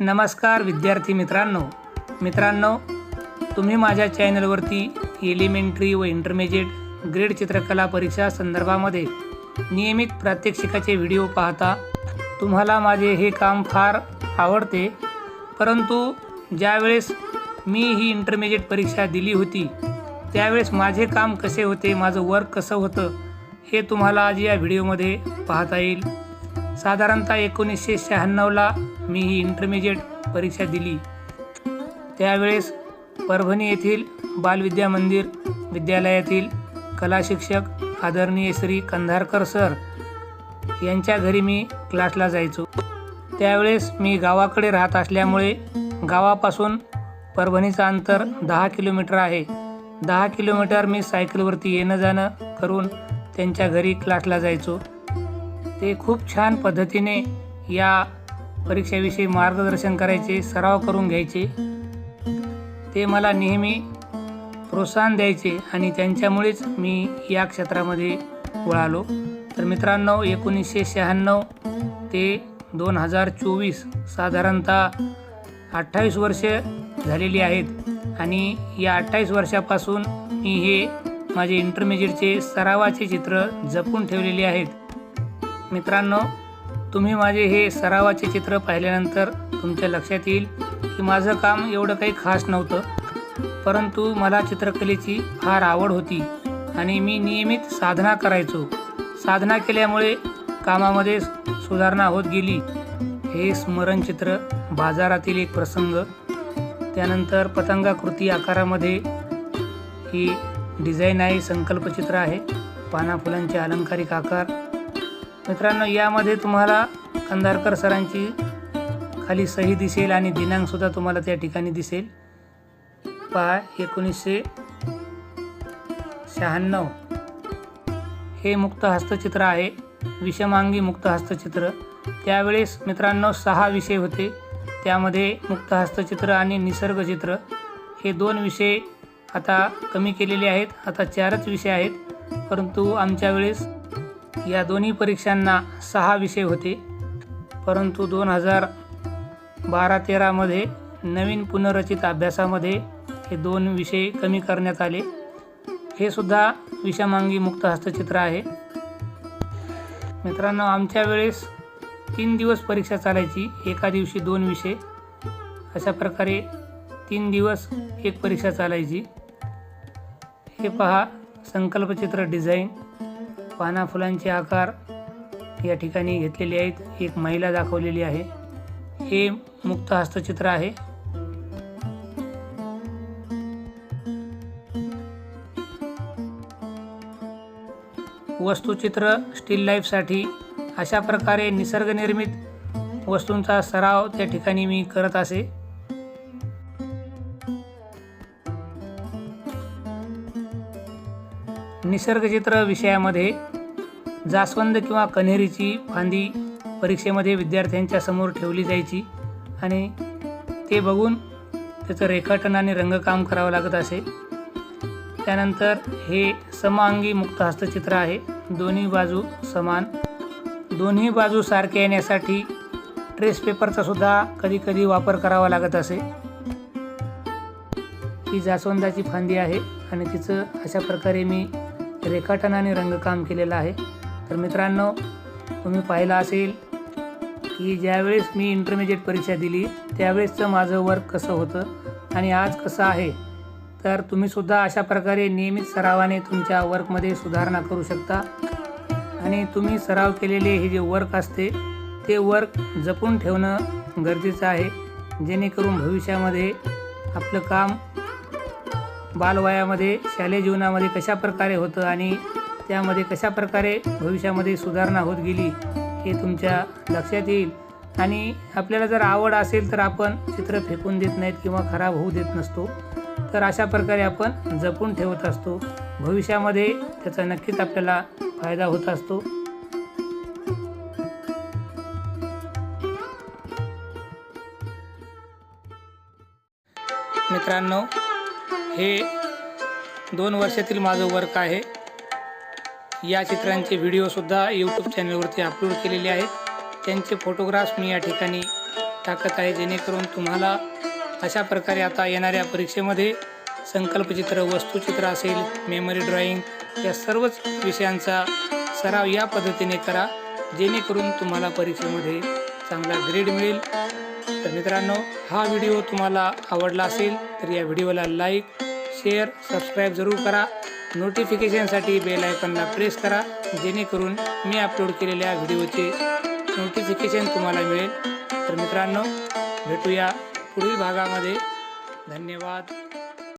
नमस्कार विद्यार्थी मित्रांनो. मित्रांनो तुम्ही माझ्या चॅनलवरती एलिमेंटरी व इंटरमिजिएट ग्रेड चित्रकला परीक्षा संदर्भामध्ये नियमित प्रात्यक्षिकाचे व्हिडिओ पाहता तुम्हाला माझे हे काम फार आवडते. परंतु ज्यावेळेस मी ही इंटरमिजिएट परीक्षा दिली होती त्यावेळेस माझे काम कसे होते माझं वर्क कसं होतं हे तुम्हाला आज या व्हिडिओमध्ये पाहता येईल. साधारणतः एकोणीसशे शहाण्णवला मी ही इंटरमिजिएट परीक्षा दिली. त्यावेळेस परभणी येथील बालविद्या मंदिर विद्यालयातील कला शिक्षक आदरणीय श्री कंधारकर सर यांच्या घरी मी क्लासला जायचो. त्यावेळेस मी गावाकडे राहत असल्यामुळे गावापासून परभणीचं अंतर दहा किलोमीटर आहे. दहा किलोमीटर मी सायकलवरती येणं जाणं करून त्यांच्या घरी क्लासला जायचो. ते खूप छान पद्धतीने या परीक्षेविषयी मार्गदर्शन करायचे सराव करून घ्यायचे. ते मला नेहमी प्रोत्साहन द्यायचे आणि त्यांच्यामुळेच मी या क्षेत्रामध्ये वळालो. तर मित्रांनो एकोणीसशे शहाण्णव ते दोन हजार चोवीस साधारणतः अठ्ठावीस वर्ष झालेली आहेत आणि या अठ्ठावीस वर्षापासून मी हे माझे इंटरमिजिएटचे सरावाचे चित्र जपून ठेवलेले आहेत. मित्रांनो तुम्ही माझे हे सरावाचे चित्र पाहिल्यानंतर तुमच्या लक्षात येईल की माझं काम एवढं काही खास नव्हतं. परंतु मला चित्रकलेची फार आवड होती आणि मी नियमित साधना करायचो. साधना केल्यामुळे कामामध्ये सुधारणा होत गेली. हे स्मरणचित्र बाजारातील एक प्रसंग. त्यानंतर पतंगाकृती आकारामध्ये ही डिझाईन आहे संकल्पचित्र आहे. पाना फुलांचे अलंकारिक आकार मित्रांनो यामध्ये तुम्हाला कंधारकर सरांची खाली सही दिसेल आणि दिनांकसुद्धा तुम्हाला त्या ठिकाणी दिसेल. पहा एकोणीसशे शहाण्णव. हे मुक्त हस्तचित्र आहे. विषमांगी मुक्त हस्तचित्र. त्यावेळेस मित्रांनो सहा विषय होते. त्यामध्ये मुक्त हस्तचित्र आणि निसर्गचित्र हे दोन विषय आता कमी केलेले आहेत. आता चारच विषय आहेत. परंतु आमच्या वेळेस या दोन्ही परीक्षांना सहा विषय होते. परंतु दोन हजार बारा तेरामध्ये नवीन पुनर्रचित अभ्यासामध्ये हे दोन विषय कमी करण्यात आले. हे सुद्धा विषमांगी मुक्त हस्तचित्र आहे. मित्रांनो आमच्या वेळेस तीन दिवस परीक्षा चालायची एका दिवशी दोन विषय. अशा प्रकारे तीन दिवस एक परीक्षा चालायची. हे पहा संकल्पचित्र डिझाईन. पाना फुलांचे आकार या ठिकाणी घेतलेले आहेत. एक महिला दाखवलेली आहे. हे मुक्त हस्तचित्र आहे. वस्तुचित्र स्टील लाईफसाठी अशा प्रकारे निसर्गनिर्मित वस्तूंचा सराव त्या ठिकाणी मी करत असे. निसर्गचित्र विषयामध्ये जास्वंद किंवा कन्हेरीची फांदी परीक्षेमध्ये विद्यार्थ्यांच्या समोर ठेवली जायची आणि ते बघून त्याचं रेखाटन आणि रंगकाम करावं लागत असे. त्यानंतर हे समांगी मुक्त हस्तचित्र आहे. दोन्ही बाजू समान. दोन्ही बाजू सारखे येण्यासाठी ट्रेस पेपरचा सुद्धा कधीकधी वापर करावा लागत असे. ही जास्वंदाची फांदी आहे आणि तिचं अशा प्रकारे मी रेखाटन आणि रंगकाम केलेलं आहे. तर मित्रांनो तुम्ही पाहिलं असेल की ज्यावेळेस मी इंटरमिजिएट परीक्षा दिली त्यावेळेसचं माझं वर्क कसं होतं आणि आज कसं आहे तर तुम्हीसुद्धा अशा प्रकारे नियमित सरावाने तुमच्या वर्कमध्ये सुधारणा करू शकता. आणि तुम्ही सराव केलेले हे जे वर्क असते ते वर्क जपून ठेवणं गरजेचं आहे जेणेकरून भविष्यामध्ये आपलं काम बालवयामध्ये शालेय जीवनामध्ये कशा प्रकारे होतं आणि त्यामध्ये कशा प्रकारे भविष्यामध्ये सुधारणा होत गेली हे तुमच्या लक्षात येईल. आणि आपल्याला जर आवड असेल तर आपण चित्र फेकून देत नाहीत किंवा खराब होऊ देत नसतो. तर अशा प्रकारे आपण जपून ठेवत असतो. भविष्यामध्ये त्याचा नक्कीच आपल्याला फायदा होत असतो. मित्रांनो हे दोन वर्षातील माझं वर्क आहे. या चित्रांचे व्हिडिओसुद्धा यूट्यूब चॅनलवरती अपलोड केलेले आहेत. त्यांचे फोटोग्राफ्स मी या ठिकाणी टाकत आहे जेणेकरून तुम्हाला अशा प्रकारे आता येणाऱ्या परीक्षेमध्ये संकल्पचित्र वस्तुचित्र असेल मेमरी ड्रॉईंग या सर्वच विषयांचा सराव या पद्धतीने करा जेणेकरून तुम्हाला परीक्षेमध्ये चांगला ग्रेड मिळेल. तर मित्रांनो हा व्हिडिओ तुम्हाला आवडला असेल तर या व्हिडिओला लाईक शेअर सबस्क्राईब जरूर करा. नोटिफिकेशनसाठी बेल आयकॉनला प्रेस करा जेणेकरून मी अपलोड केलेल्या व्हिडिओचे नोटिफिकेशन तुम्हाला मिळेल. तर मित्रांनो भेटूया पुढील भागामध्ये. धन्यवाद.